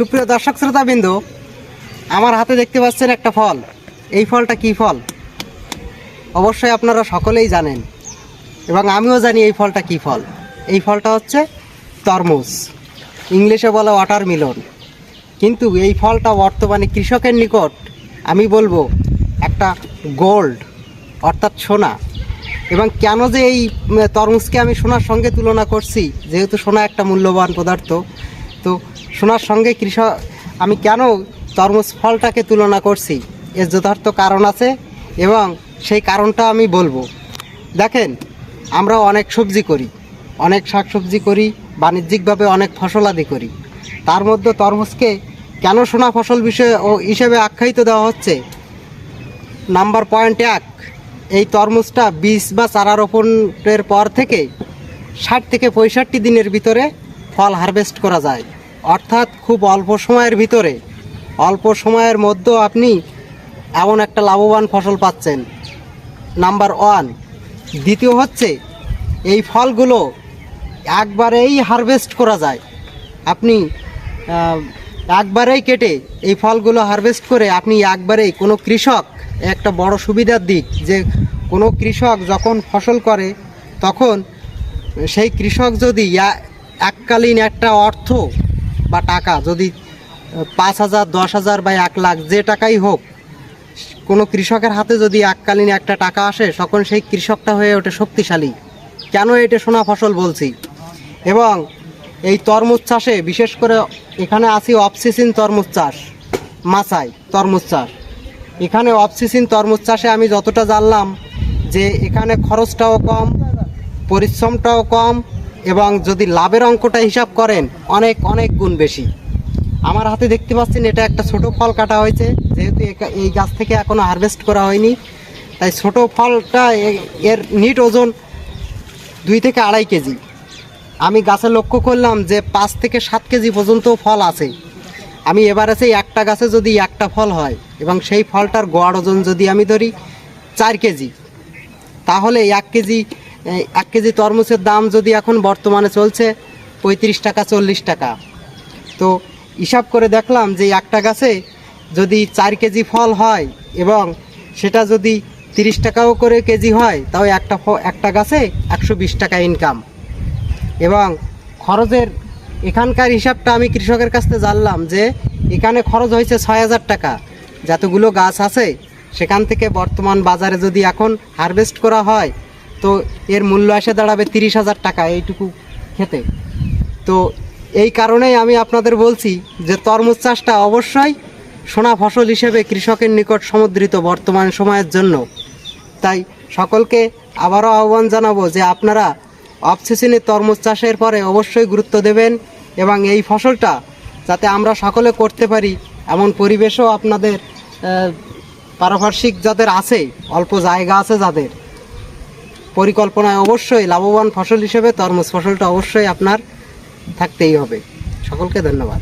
সুপ্রিয় দর্শক শ্রোতাবিন্দু, আমার হাতে দেখতে পাচ্ছেন একটা ফল। এই ফলটা কি ফল? অবশ্যই আপনারা সকলেই জানেন এবং আমিও জানি এই ফলটা কি ফল। এই ফলটা হচ্ছে তরমুজ। ইংলিশে বলে ওয়াটার মিলন কিন্তু এই ফলটা বর্তমানে কৃষকের নিকট, আমি বলব, একটা গোল্ড অর্থাৎ সোনা। এবং কেন যে এই তরমুজকে আমি সোনার সঙ্গে তুলনা করছি, যেহেতু সোনা একটা মূল্যবান পদার্থ, তো সোনার সঙ্গে কৃষক, আমি কেন তরমুজ ফলটাকে তুলনা করছি? এর যথার্থ কারণ আছে এবং সেই কারণটা আমি বলব। দেখেন, আমরা অনেক সবজি করি, অনেক শাকসবজি করি, বাণিজ্যিকভাবে অনেক ফসলাদি করি। তার মধ্যে তরমুজকে কেন সোনা ফসল বিষয়ে ও হিসেবে আখ্যায়িত দেওয়া হচ্ছে? নাম্বার পয়েন্ট এক, এই তরমুজটা বীজ বা চারা রোপণের পর থেকে ষাট থেকে পঁয়ষট্টি দিনের ভিতরে ফল হারভেস্ট করা যায়। অর্থাৎ খুব অল্প সময়ের ভিতরে, অল্প সময়ের মধ্যে আপনি এমন একটা লাভবান ফসল পাচ্ছেন। Number one. দ্বিতীয় হচ্ছে, এই ফলগুলো একবারেই হারভেস্ট করা যায়। আপনি একবারেই কেটে এই ফলগুলো হারভেস্ট করে আপনি একবারেই কোনো কৃষক, একটা বড় সুবিধার দিক যে কোনো কৃষক যখন ফসল করে, তখন সেই কৃষক যদি এককালীন একটা অর্থ বা টাকা, যদি পাঁচ হাজার, দশ হাজার বা এক লাখ, যে টাকাই হোক, কোনো কৃষকের হাতে যদি এককালীন একটা টাকা আসে, তখন সেই কৃষকটা হয়ে ওঠে শক্তিশালী। কেন এটা সোনা ফসল বলছি? এবং এই তরমুজ চাষে, বিশেষ করে এখানে আসি অফ সিজন তরমুজ চাষ, মাছাই তরমুজ চাষ। এখানে অফ সিজন তরমুজ চাষে আমি যতটা জানলাম যে এখানে খরচটাও কম, পরিশ্রমটাও কম এবং যদি লাভের অঙ্কটা হিসাব করেন, অনেক অনেক গুণ বেশি। আমার হাতে দেখতে পাচ্ছেন এটা একটা ছোট ফল কাটা হয়েছে। যেহেতু এই গাছ থেকে এখনও হারভেস্ট করা হয়নি, তাই ছোট ফলটা এর নিট ওজন দুই থেকে আড়াই কেজি। আমি গাছে লক্ষ্য করলাম যে পাঁচ থেকে সাত কেজি পর্যন্ত ফল আছে। আমি এবারে সেই একটা গাছে যদি একটা ফল হয়, এবং সেই ফলটার গড় ওজন যদি আমি ধরি চার কেজি, তাহলে এক কেজি এক কেজি তরমুজের দাম যদি এখন বর্তমানে চলছে পঁয়ত্রিশ টাকা, চল্লিশ টাকা। তো হিসাব করে দেখলাম যে একটা গাছে যদি চার কেজি ফল হয় এবং সেটা যদি তিরিশ টাকাও করে কেজি হয়, তাও একটা একটা গাছে একশো বিশ টাকা ইনকাম এবং খরচের এখানকার হিসাবটা আমি কৃষকের কাছ থেকে জানলাম যে এখানে খরচ হয়েছে ছয় হাজার টাকা। যতগুলো গাছ আছে, সেখান থেকে বর্তমান বাজারে যদি এখন হারভেস্ট করা হয় তো এর মূল্য এসে দাঁড়াবে তিরিশ হাজার টাকা এইটুকু খেতে। তো এই কারণেই আমি আপনাদের বলছি যে তরমুজ চাষটা অবশ্যই সোনা ফসল হিসেবে কৃষকের নিকট সমুদ্রিত বর্তমান সময়ের জন্য। তাই সকলকে আবারও আহ্বান জানাব যে আপনারা অফ তরমুজ চাষের পরে অবশ্যই গুরুত্ব দেবেন এবং এই ফসলটা যাতে আমরা সকলে করতে পারি এমন পরিবেশও আপনাদের পারিপার্শ্বিক যাদের আছে, অল্প জায়গা আছে যাদের পরিকল্পনায় অবশ্যই লাভবান ফসল হিসেবে তরমুজ ফসলটা অবশ্যই আপনার থাকতেই হবে। সকলকে ধন্যবাদ।